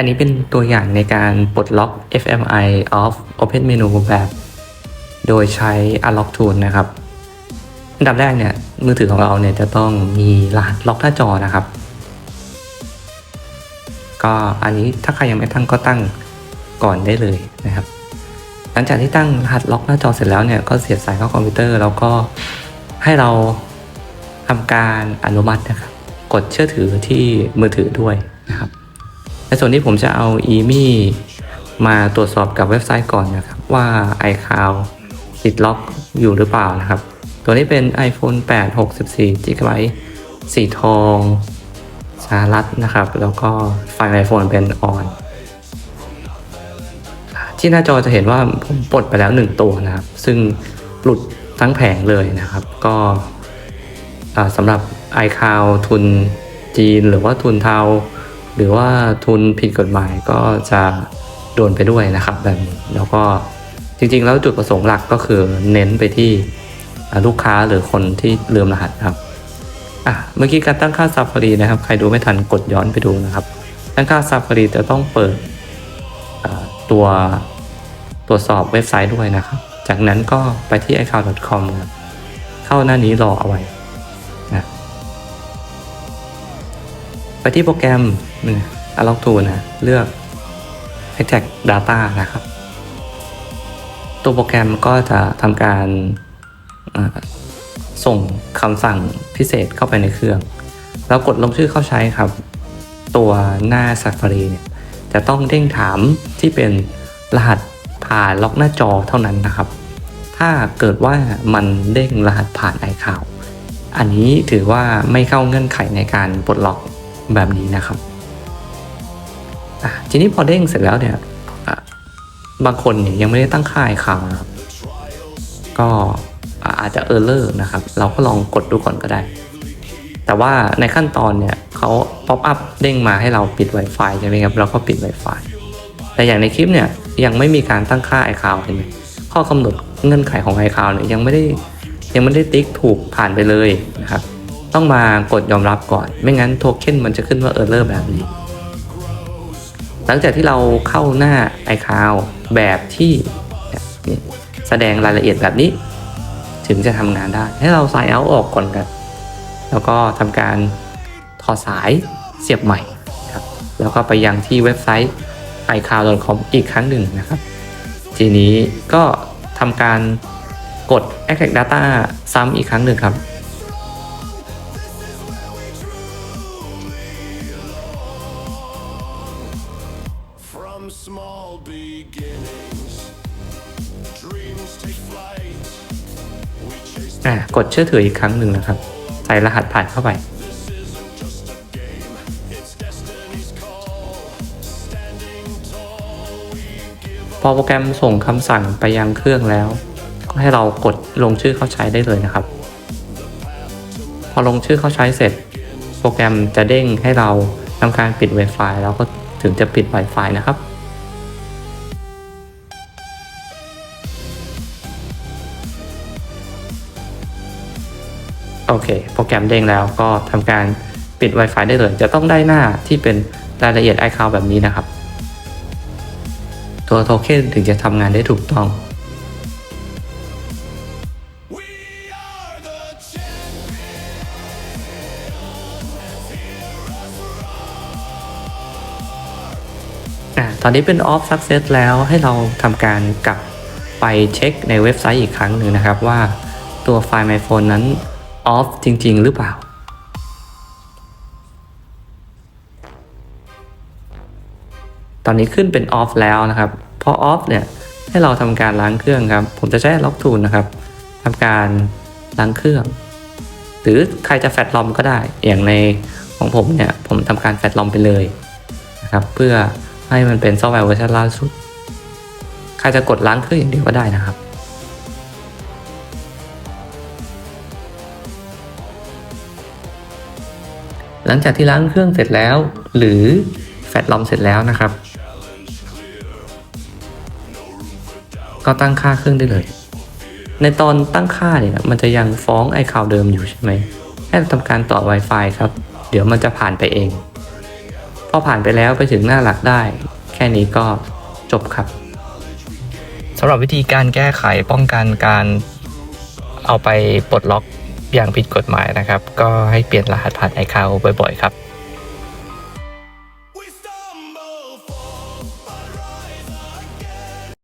อันนี้เป็นตัวอย่างในการปลดล็อก FMI off Open Menu แบบ โดยใช้ Unlock Tool นะครับ อันดับแรกเนี่ย มือถือของเราเนี่ยจะต้องมีรหัสล็อกหน้าจอนะครับ ก็อันนี้ถ้าใครยังไม่ตั้งก็ตั้งก่อนได้เลยนะครับ หลังจากที่ตั้งรหัสล็อกหน้าจอเสร็จแล้วเนี่ยก็เสียบสายเข้าคอมพิวเตอร์ แล้วก็ให้เราทำการอนุมัตินะครับ กดเชื่อถือที่มือถือด้วยนะครับ ในส่วนที่ผมจะเอา e m i มาตรวจสอบกับเว็บไซต์ก่อนนะครับ ว่า iCloud ติดล็อกอยู่หรือเปล่านะครับ ตัวนี้เป็น iPhone 8 64 GB สีทองสหรัฐนะครับ แล้วก็ไฟล์ iPhone เป็น on ที่หน้าจอจะเห็นว่าผมปลดไปแล้วหนึ่งตัวนะครับ ซึ่งหลุดทั้งแผงเลยนะครับ ก็สำหรับ iCloud ทุนจีนหรือว่าทุนเทา หรือว่าทุนผิดกฎหมายก็จะโดนไปด้วยนะครับแบบนี้แล้วก็จริงๆ แล้วจุดประสงค์หลักก็คือเน้นไปที่ลูกค้าหรือคนที่ลืมรหัสครับอะเมื่อกี้การตั้งค่า Safari นะครับ ใครดูไม่ทันกดย้อนไปดูนะครับ ตั้งค่า Safari จะต้องเปิดตัวตรวจสอบเว็บไซต์ด้วยนะครับ จากนั้นก็ไปที่ iCloud.com ครับเข้าหน้านี้รอเอาไว้นะไปที่โปรแกรม อ l o g Tool นะเลือก Exact Data นะครับ ตัวโปรแกรมก็จะทำการส่งคำสั่งพิเศษเข้าไปในเครื่อง แล้วกดลงชื่อเข้าใช้ครับ ตัวหน้า Safari เนี่ยจะต้องเด้งถามที่เป็นรหัสผ่านล็อกหน้าจอเท่านั้นนะครับ ถ้าเกิดว่ามันเด้งรหัสผ่าน iCloud อันนี้ถือว่าไม่เข้าเงื่อนไขในการปลดล็อกแบบนี้นะครับ ทีนี้พอเด้งเสร็จแล้วเนี่ยบางคนเนี่ยยังไม่ได้ตั้งค่า iCloud นะครับ ก็อาจจะเออร์เลอร์นะครับ เราก็ลองกดดูก่อนก็ได้ แต่ว่าในขั้นตอนเนี่ยเขาป๊อปอัพเด้งมาให้เราปิด Wi-Fi ใช่ไหมครับเราก็ปิด Wi-Fi แต่อย่างในคลิปเนี่ยยังไม่มีการตั้งค่า iCloud เห็นไหมข้อกำหนดเงื่อนไขของ iCloud เนี่ยยังไม่ได้ยังไม่ได้ติ๊กถูกผ่านไปเลยนะครับ ต้องมากดยอมรับก่อน ไม่งั้นโทเค็นมันจะขึ้นว่า Error แบบนี้ หลังจากที่เราเข้าหน้า iCloud แบบที่แสดงรายละเอียดแบบนี้ ถึงจะทำงานได้ ให้เราสายเอาออกก่อนกัน แล้วก็ทำการถอดสายเสียบใหม่ครับแล้วก็ไปยังที่เว็บไซต์ iCloud.com อีกครั้งหนึ่งนะครับ ทีนี้ก็ทำการกด Extract Data ซ้ำอีกครั้งหนึ่งครับ From small beginnings, dreams take flight. We chase อะกดเชื่อถืออีกครั้งหนึ่งนะครับ ใส่รหัสผ่านเข้าไป just a game, it's destiny's call. Standing tall, we give พอโปรแกรมส่งคำสั่งไปยังเครื่องแล้ว ก็ให้เรากดลงชื่อเข้าใช้ได้เลยนะครับ พอลงชื่อเข้าใช้เสร็จ โปรแกรมจะเด้งให้เราทำการปิด Wi-Fi แล้วก็ถึงจะปิด Wi-Fi นะครับ โอเค โปรแกรมเด้งแล้วก็ทำการปิด Wi-Fi ได้เลย จะต้องได้หน้าที่เป็นรายละเอียด iCloud แบบนี้นะครับ ตัวโทเค็นถึงจะทำงานได้ถูกต้องอะตอนนี้เป็น off success แล้วให้เราทำการกลับไปเช็คในเว็บไซต์อีกครั้งหนึ่งนะครับว่าตัวไฟล์ My Phone นั้น off จริง ๆ หรือเปล่า ตอนนี้ขึ้นเป็น off แล้วนะครับ พอ off เนี่ยให้เราทำการล้างเครื่องครับ ผมจะใช้ล็อกทูนนะครับทำการล้างเครื่อง หรือใครจะแฟลตลอมก็ได้ อย่างในของผมเนี่ย ผมทำการแฟลตลอมไปเลยนะครับ เพื่อให้มันเป็นซอฟต์แวร์เวอร์ชันล่าสุด ใครจะกดล้างเครื่องอย่างเดียวก็ได้นะครับ หลังจากที่ล้างเครื่องเสร็จแล้ว หรือแฟลตลอมเสร็จแล้วนะครับ ก็ตั้งค่าเครื่องได้เลย ในตอนตั้งค่าเนี่ยมันจะยังฟ้องไอคาวเดิมอยู่ใช่ไหมให้เราทำการต่อ Wi-Fi ครับ เดี๋ยวมันจะผ่านไปเอง พอผ่านไปแล้วไปถึงหน้าหลักได้ แค่นี้ก็จบครับสำหรับวิธีการแก้ไขป้องกันการเอาไปปลดล็อก อย่างผิดกฎหมายนะครับ ก็ให้เปลี่ยนรหัสผ่านไอคาวบ่อยๆครับ